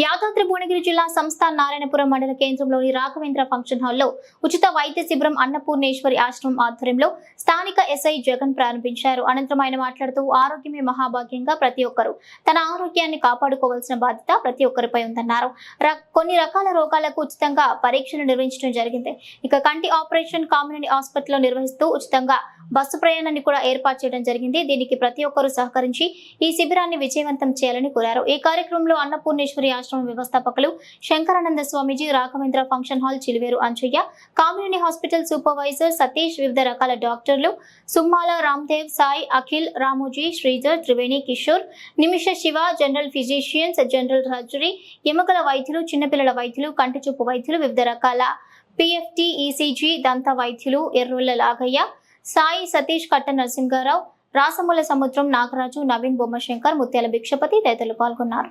యాదాద్రి భువనగిరి జిల్లా సంస్థ నారాయణపురం మండల కేంద్రంలోని రాఘవేంద్ర ఫంక్షన్ హాల్లో ఉచిత వైద్య శిబిరం అన్నపూర్ణేశ్వరి ఆశ్రమం ఆధ్వర్యంలో స్థానిక ఎస్ఐ జగన్ ప్రారంభించారు. అనంతరం ఆయన మాట్లాడుతూ ఆరోగ్యమే మహాభాగ్యంగా ప్రతి ఒక్కరూ తన ఆరోగ్యాన్ని కాపాడుకోవాల్సిన బాధ్యత ప్రతి ఒక్కరిపై ఉందన్నారు. ర- కొన్ని రకాల రోగాలకు ఉచితంగా పరీక్షలు నిర్వహించడం జరిగింది. ఇక కంటి ఆపరేషన్ కామినేని ఆసుపత్రిలో నిర్వహిస్తూ ఉచితంగా బస్సు ప్రయాణాన్ని కూడా ఏర్పాటు చేయడం జరిగింది. దీనికి ప్రతి ఒక్కరూ సహకరించి ఈ శిబిరాన్ని విజయవంతం చేయాలని కోరారు. ఈ కార్యక్రమంలో అన్నపూర్ణేశ్వరి ఆశ్రమ వ్యవస్థాపకులు Shankarananda Swamiji Raghavendra function hall Chiliveru Anchaiah Kamineni hospital supervisor Satish వివిధ రకాల డాక్టర్లు Summala Ramdev Sai Akhil Ramoji Sridhar Triveni Kishore Nimisha Shiva general physicians general surgery ఎముకల వైద్యులు చిన్నపిల్లల వైద్యులు కంటి చూపు వైద్యులు వివిధ రకాల పిఎఫ్టి ఈసీజీ దంత వైద్యులు ఎర్రుల లాగయ్య సాయి సతీష్ కట్ట నరసింహారావు రాసముల సముద్రం నాగరాజు నవీన్ బొమ్మశంకర్ ముత్యాల భిక్షపతి తదితరులు పాల్గొన్నారు.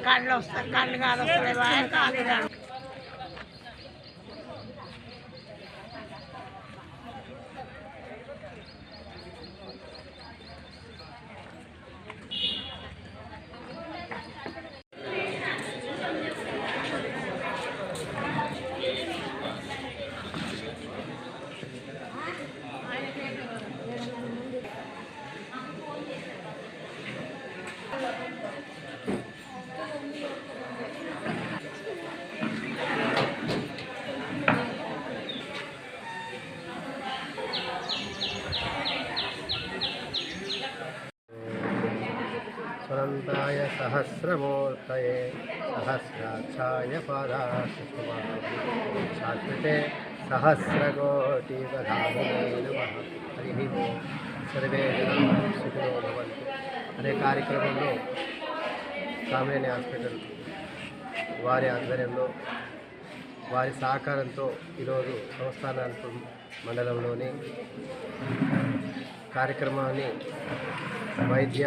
కళ్ళు వస్తాయి కళ్ళు కాదు వస్తాయి కాలు రాదు స్వరంతాయ సహస్రమూర్తయే సహస్రాక్షాయ పాదాశ్రుతే సహస్రకోటి నమ హరి సర్వే సుఖినో భవంతు అనే కార్యక్రమంలో కామినేని హాస్పిటల్ వారి ఆధ్వర్యంలో వారి సహకారంతో ఈరోజు సంస్థానాల్పురం మండలంలోని కార్యక్రమాన్ని వైద్య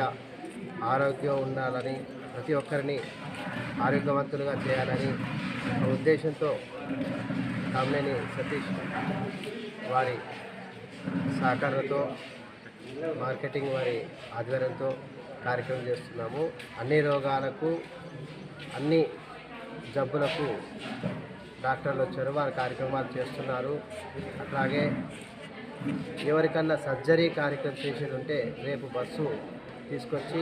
ఆరోగ్యం ఉండాలని ప్రతి ఒక్కరిని ఆరోగ్యవంతులుగా చేయాలని ఉద్దేశంతో కామినేని సతీష్ వారి సహకారంతో మార్కెటింగ్ వారి ఆధ్వర్యంతో కార్యక్రమం చేస్తున్నాము. అన్ని రోగాలకు అన్ని జబ్బులకు డాక్టర్లు వచ్చారు వారు కార్యక్రమాలు చేస్తున్నారు. అట్లాగే ఎవరికన్నా సర్జరీ కార్యక్రమం చేసేది ఉంటే రేపు బస్సు తీసుకొచ్చి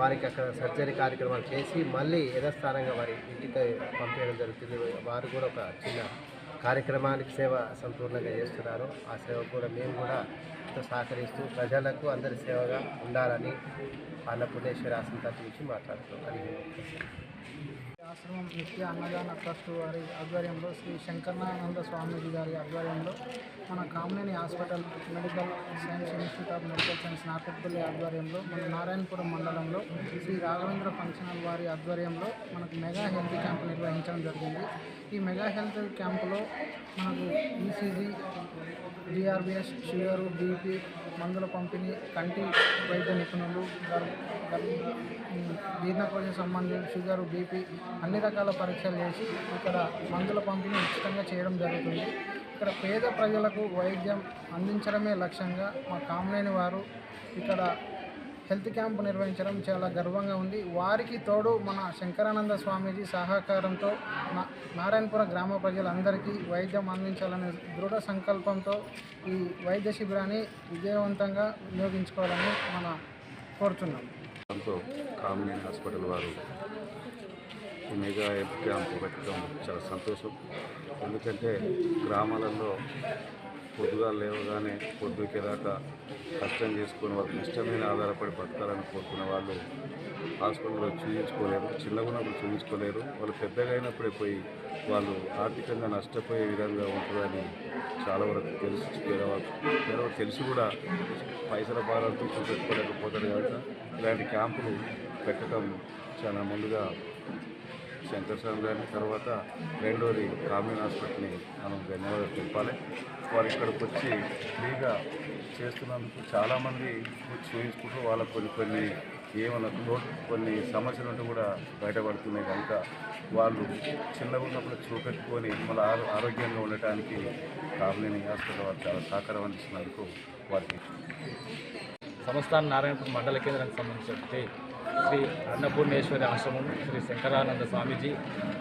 వారికి అక్కడ సర్జరీ కార్యక్రమాలు చేసి మళ్ళీ యథస్థానంగా వారి ఇంటికి పంపించడం జరుగుతుంది. వారు కూడా ఒక చిన్న కార్యక్రమానికి సేవ సంపూర్ణంగా చేస్తున్నారు. ఆ సేవ కూడా మేము కూడా సహకరిస్తూ ప్రజలకు అందరి సేవగా ఉండాలని అన్నపూర్ణేశ్వరి ఆశ్రమం తరపు నుంచి మాట్లాడుతున్నాం ఆశ్రమం నిత్య అన్నదాన ట్రస్ట్ వారి ఆధ్వర్యంలో శ్రీ శంకరానంద స్వామీజీ గారి ఆధ్వర్యంలో మన Kamineni hospital medical science institute of medical science Narketpally ఆధ్వర్యంలో మన నారాయణపురం మండలంలో శ్రీ రాఘవేంద్ర ఫంక్షన్ హాల్ వారి ఆధ్వర్యంలో మనకు మెగా హెల్త్ క్యాంప్ నిర్వహించడం జరిగింది. ఈ మెగా హెల్త్ క్యాంపులో మనకు ఈసీజీ డిఆర్బిఎస్ షుగరు బీపీ మందుల పంపిణీ కంటి వైద్య నిపుణులు గర్భ గర్భ సంబంధించి షుగరు బీపీ అన్ని రకాల పరీక్షలు చేసి ఇక్కడ మందుల పంపిణీ ఉచితంగా చేయడం జరుగుతుంది. ఇక్కడ పేద ప్రజలకు వైద్యం అందించడమే లక్ష్యంగా మా కామలేని వారు ఇక్కడ హెల్త్ క్యాంప్ నిర్వహించడం చాలా గర్వంగా ఉంది. వారికి తోడు మన శంకరానంద స్వామీజీ సహకారంతో నా నారాయణపురం గ్రామ ప్రజలందరికీ వైద్యం అందించాలనే దృఢ సంకల్పంతో ఈ వైద్య శిబిరాన్ని విజయవంతంగా వినియోగించుకోవాలని మన కోరుతున్నాం. దాంతో కామినేని హాస్పిటల్ వారు మెగా హెల్త్ క్యాంప్ పెట్టడం చాలా సంతోషం. ఎందుకంటే గ్రామాలలో పొద్దుగా లేవగానే పొద్దుకేదాకా కష్టం చేసుకునే వాళ్ళకి ఇష్టమైన ఆధారపడి బతకాలని కోరుకునే వాళ్ళు హాస్పిటల్లో చూపించుకోలేరు చిన్నగా ఉన్నప్పుడు చూపించుకోలేరు వాళ్ళు పెద్దగా అయినప్పుడే పోయి వాళ్ళు ఆర్థికంగా నష్టపోయే విధంగా ఉంటుందని చాలా వరకు తెలుసు పేదవాళ్ళు తెలిసి కూడా పైసల భారాలతో చూపెట్టుకోలేకపోతారు కనుక ఇలాంటి క్యాంపులు పెట్టడం చాలా ముందుగా శంకర్ స్వామి గారిని తర్వాత రెండోది గ్రామీణ హాస్పిటల్ని మనం ధన్యవాదాలు తెలపాలి వారు ఇక్కడికి వచ్చి ఫ్రీగా చేస్తున్నందుకు చాలామంది చూపించుకుంటూ వాళ్ళకు కొన్ని కొన్ని ఏమైనా లోటు కొన్ని సమస్యలు ఉంటే కూడా బయటపడుతున్నాయి కనుక వాళ్ళు చిన్నగా ఉన్నప్పుడు చూపెట్టుకొని మళ్ళీ ఆరో ఆరోగ్యంగా ఉండటానికి కామినేని హాస్పిటల్ వారు చాలా సహకారం అందిస్తున్నందుకు వారికి సంస్థాన్ని నారాయణపూర్ మండల కేంద్రానికి సంబంధించినటువంటి శ్రీ అన్నపూర్ణేశ్వరి ఆశ్రమం శ్రీ శంకరానంద స్వామీజీ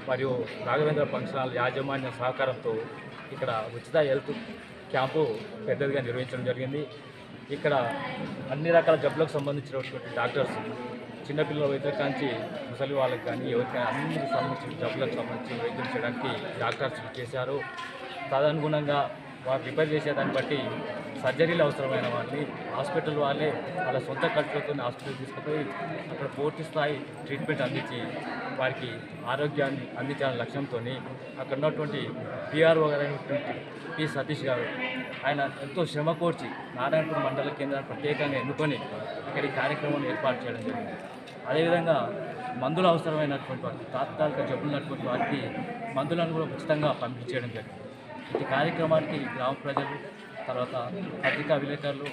మరియు రాఘవేంద్ర ఫంక్షన్ హాల్ యాజమాన్య సహకారంతో ఇక్కడ ఉచిత హెల్త్ క్యాంపు పెద్దదిగా నిర్వహించడం జరిగింది. ఇక్కడ అన్ని రకాల జబ్బులకు సంబంధించినటువంటి డాక్టర్స్ చిన్నపిల్లల వైద్యుల కాంచి ముసలి వాళ్ళకి కానీ ఎవరికైనా అన్ని సంబంధించిన జబ్బులకు సంబంధించి వైద్యం చేయడానికి డాక్టర్స్ చేశారు. తదనుగుణంగా వారు రిపేర్ చేసేదాన్ని బట్టి సర్జరీలు అవసరమైన వారిని హాస్పిటల్ వాళ్ళే వాళ్ళ సొంత ఖర్చులతో హాస్పిటల్ తీసుకుపోయి అక్కడ పూర్తి స్థాయి ట్రీట్మెంట్ అందించి వారికి ఆరోగ్యాన్ని అందించాలనే లక్ష్యంతో అక్కడ ఉన్నటువంటి పిఆర్ఓ గారైనటువంటి పి సతీష్ గారు ఆయన ఎంతో శ్రమ కోర్చి నారాయణపూర్ మండల కేంద్రాన్ని ప్రత్యేకంగా ఎన్నుకొని ఇక్కడ ఈ కార్యక్రమాన్ని ఏర్పాటు చేయడం జరిగింది. అదేవిధంగా మందులు అవసరమైనటువంటి వారికి తాత్కాలిక జబ్బులున్నటువంటి వారికి మందులను కూడా ఉచితంగా పంపించేయడం జరిగింది. ఈ కార్యక్రమానికి గ్రామ ప్రజలు తర్వాత పత్రికా విలేకరులు